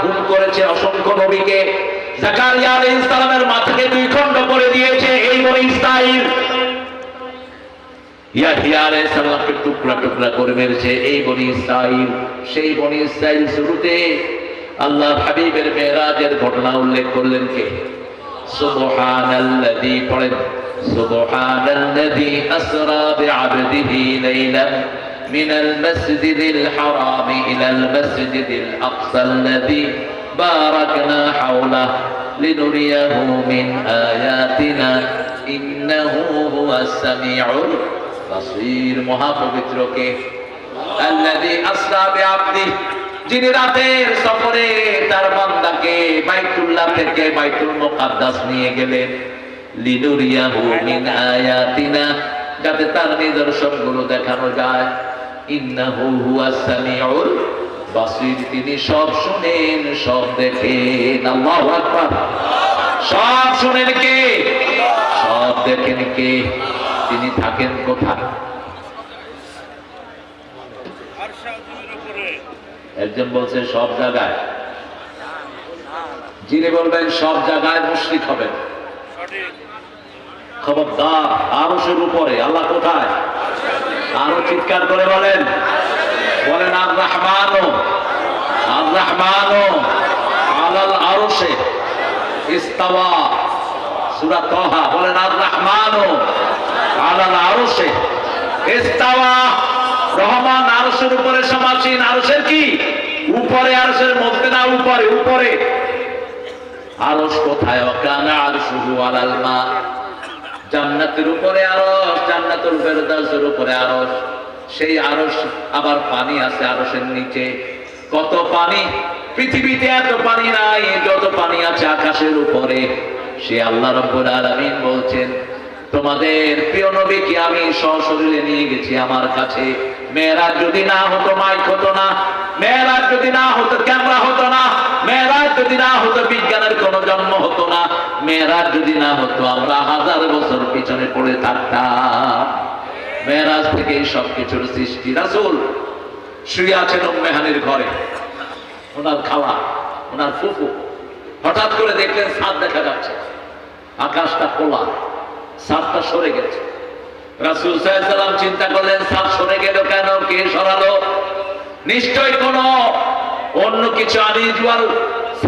খুন করেছে, অসংখ্য নবীকে। জাকারিয়া আলাইহিস সালামের মাথাকে দুই খণ্ড করে দিয়েছে, এই বনি ইসরাইল ইয়াহিয়া আলাইহিস সালামকে টুকরা টুকরা করে মেরেছে, এই বনি ইসরাইল সেই বনি ইসরাইল শুরুতে আল্লাহ হাবিবের মেরাজের ঘটনা উল্লেখ করলেন কে? সুবহানাল্লাযী পড়েন, সুবহানাল্লাযী আসরা বিআবদিহি লাইলান। من المسجد الحرام إلى المسجد الأقصى الذي باركنا حوله لنريه من آياتنا إنه هو السميع البصير মহাপবিত্রকে الذي أسرى بعبده যিনি রাতের সফরে তার বান্দাকে বাইতুল্লাহ থেকে বাইতুল মুকাদ্দাস নিয়ে গেলেন লিনুরিয়াহু মিন আয়াতিনা যাতে তার নিদর্শনগুলো দেখানো যায় ইন্নাহু হুয়াস সামিউল বাসির তিনি সব শুনেন সব দেখেন। আল্লাহু আকবার। সব শুনেন কে? সব দেখেন কে? তিনি থাকেন কোথায়? একজন বলছে সব জায়গায়। যিনি বলবেন সব জায়গায় মুশরিক হবেন। খবরদার আরশের উপরে আল্লাহ কোথায়? আরও চিৎকার করে বলেন। বলেন আর রহমানো আর রহমানো আলাল আরশে বলেন আর রহমানো আলাল আরশে রহমান আরশের উপরে, সমাসীন আরশের কি? উপরে, আরশের মধ্যে না উপরে? উপরে। আরশ কোথায়? অকানা আরশুহু আলাল মা জান্নাতের উপরে আরশ, জান্নাতুল ফেরদাউসের উপরে আরশ। সেই আরশ, আবার পানি আছে আরশের নিচে। কত পানি? পৃথিবীতে এত পানি নাই, যত পানি আছে আকাশের উপরে। সে আল্লাহ রব্বুল আলামিন বলছেন, তোমাদের প্রিয় নবীকে আমি সশরীরে নিয়ে গেছি আমার কাছে। মেয়েরা যদি না হতো, মাইক হতো না। মেয়েরা যদি না হতো, ক্যামেরা হতো যদি না হতো, বিজ্ঞানের কোনো জন্ম হতো না। মেয়েরা যদি না হতো, আমরা হাজার বছর পিছনে পড়ে থাকতাম। মেয়েরাজ থেকে সব কিছুর সৃষ্টি। রাসুল শুয়ে আছেন মেহানির ঘরে। ওনার খাওয়া ওনার ফুফু। হঠাৎ করে দেখলেন ছাদ দেখা যাচ্ছে। আকাশটা খোলা ছাদটা সরে গেছে। রাসুল সাল্লাম চিন্তা করলেন, ছাদ সরে গেল কেন? কে সরালো? নিশ্চয় কোন অন্য কিছু আনইউজুয়াল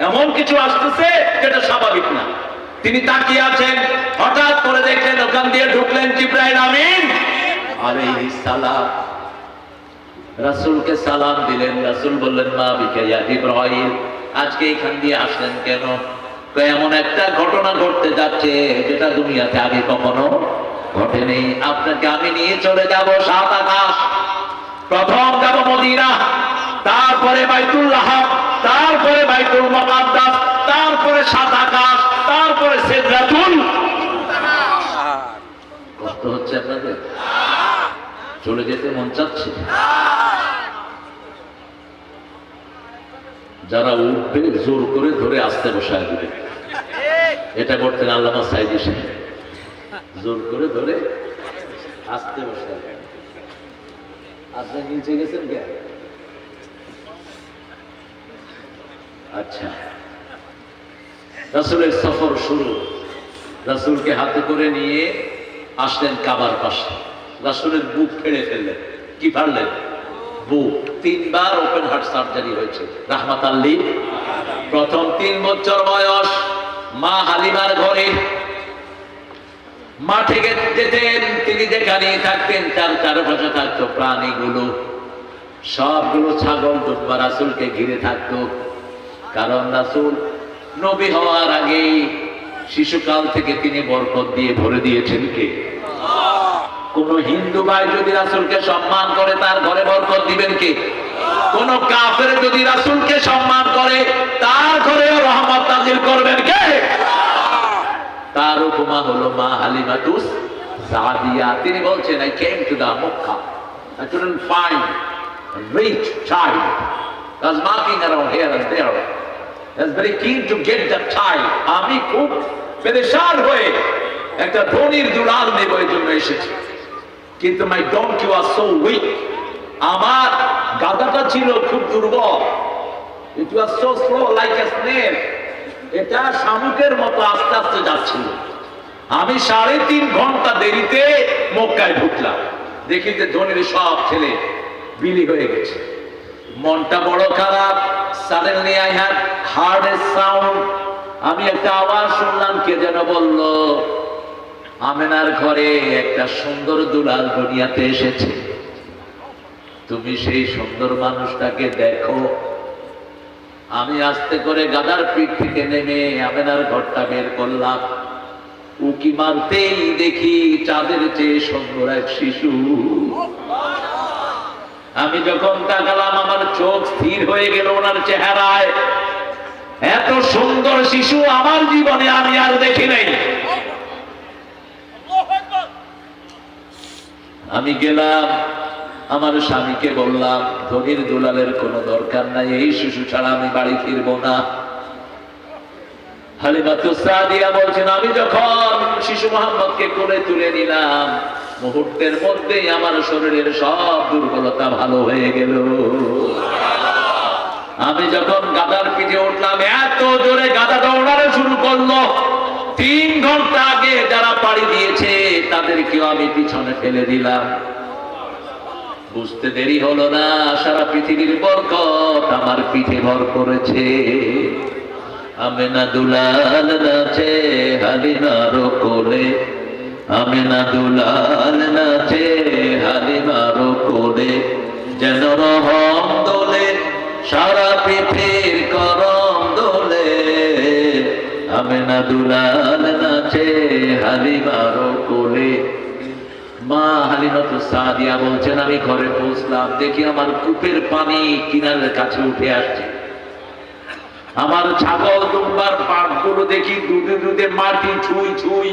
এমন কিছু আসতেছে যেটা স্বাভাবিক না। তিনি তাকিয়ে আছেন, হঠাৎ করে দেখলেন ওখান দিয়ে ঢুকলেন জিব্রাইল আমিন। আলাইহিস সালাম। দিলেন। রাসূল বললেন, মা বিকাইয়া ইব্রাহিম আজকে এখান দিয়ে আসলেন কেন? এমন একটা ঘটনা ঘটতে যাচ্ছে যেটা দুনিয়াতে আগে কখনো ঘটেনি। আপনাকে আমি নিয়ে চলে যাব সাত আকাশ। প্রথম যাব মদিনা, তারপরে বাইতুল্লাহ, তারপরে বাইতুল মুকাদ্দাস, তারপরে সাত আকাশ, তারপরে সিদরাতুল কষ্ট হচ্ছে আপনাদের? চলে যেতে মন চাচ্ছে? যারা উঠবে, জোর করে ধরে আসতে বসায় দিবে। এটা করতেন আল্লামা সাইদি জোর করে ধরে আসতে বসায় আপনি নিচে গেছেন কে? আচ্ছা। রাসুলের সফর শুরু। রাসুলকে হাতে করে নিয়ে আসলেন কাবার পাশে। রাসুলের বুক ফেড়ে ফেললেন। কি পারলেন? বুক। তিনবার ওপেন হার্ট সার্জারি হয়েছে। রাহমাত আল্লী প্রথম তিন বছর বয়স মা হালিমার ঘরে মাঠে যেতেন, তিনি যেখানে থাকতেন, তার চারপাশে থাকতো প্রাণীগুলো। সবগুলো ছাগল দুব্বা রাসুলকে ঘিরে থাকতো। কারণ রাসুল নবী হওয়ার আগেই শিশুকাল থেকে তিনি বরকত দিয়ে ভরে দিয়েছেন কে? কোন হিন্দু ভাই যদি রাসুলকে সম্মান করে, তার ঘরে বরকত দিবেন কে? কোন কাফের যদি রাসুলকে সম্মান করে, তার ঘরেও রহমত নাজিল করবেন কে? তার উপমা হলো মা হালিমাতুস সাদিয়া। তিনি বলছেন I came to the Mecca find a rich child. I was marking around here and there. I was very keen to get child. আমি খুব পেরেশান হয়ে একটা ধনির দুলাল নেব এই জন্য এসেছি। কিন্তু my don't you are so weak আমার গাদাটা ছিল খুব দুর্বল। It was so slow like a snake এটা শামুকের মতো আস্তে আস্তে যাচ্ছিল আমি সাড়ে তিন ঘণ্টা দেরিতে মক্কায় ঢুকলাম। দেখি যে ধনির সব ছেলে বিলি হয়ে গেছে। মনটা বড় খারাপ। Suddenly I had heard sound আমি একটা আওয়াজ শুনলাম, কে যেন বলল, আমেনার ঘরে একটা সুন্দর দুলাল দুনিয়াতে এসেছে। তুমি সেই সুন্দর মানুষটাকে দেখো। আমি আস্তে করে গাদার পিঠ থেকে নেমে আমেনার ঘরটা বের করলাম। উকি মারতেই দেখি চাঁদের চেয়ে সুন্দর এক শিশু। আমি যখন তাকালাম, আমার চোখ স্থির হয়ে গেল ওনার চেহারায়। এত সুন্দর শিশু আমার জীবনে আমি আর দেখি নাই। আমি গেলাম, আমার স্বামীকে বললাম, ধনির দুলালের কোনো দরকার নাই, এই শিশু ছাড়া আমি বাড়ি ফিরবো না। আমি যখন শিশু মোহাম্মদকে কোলে তুলে নিলাম, মুহূর্তের মধ্যেই আমার শরীরের সব দুর্বলতা ভালো হয়ে গেল। আমি যখন গাদার পিঠে উঠলাম, এত জোরে গাদা দৌড়ানো শুরু করল। তিন ঘণ্টা আগে যারা পাড়ি দিয়েছে, তাদেরকেও আমি পিছনে ফেলে দিলাম। বুঝতে দেরি হলো না, সারা পৃথিবীর বরকত আমার পিঠে ভর করেছে। আমেনা দুলাল নাচে হালিমার কোলে আমেনা দুলাল নাচে হালিমার কোলে যেন রহম দোলে, সারা পৃথিবীর করম দোলে। আমেনা দুলাল নাচে হালিমার কোলে মা হালিমাতু সাদিয়া বলছেন, আমি ঘরে পৌঁছলাম, দেখি আমার কূপের পানি কিনারের কাছে উঠে আসছে। আমার ছাগল দুম্বার পাটগুলো দেখি দুধে দুধে মাটি ছুঁই ছুঁই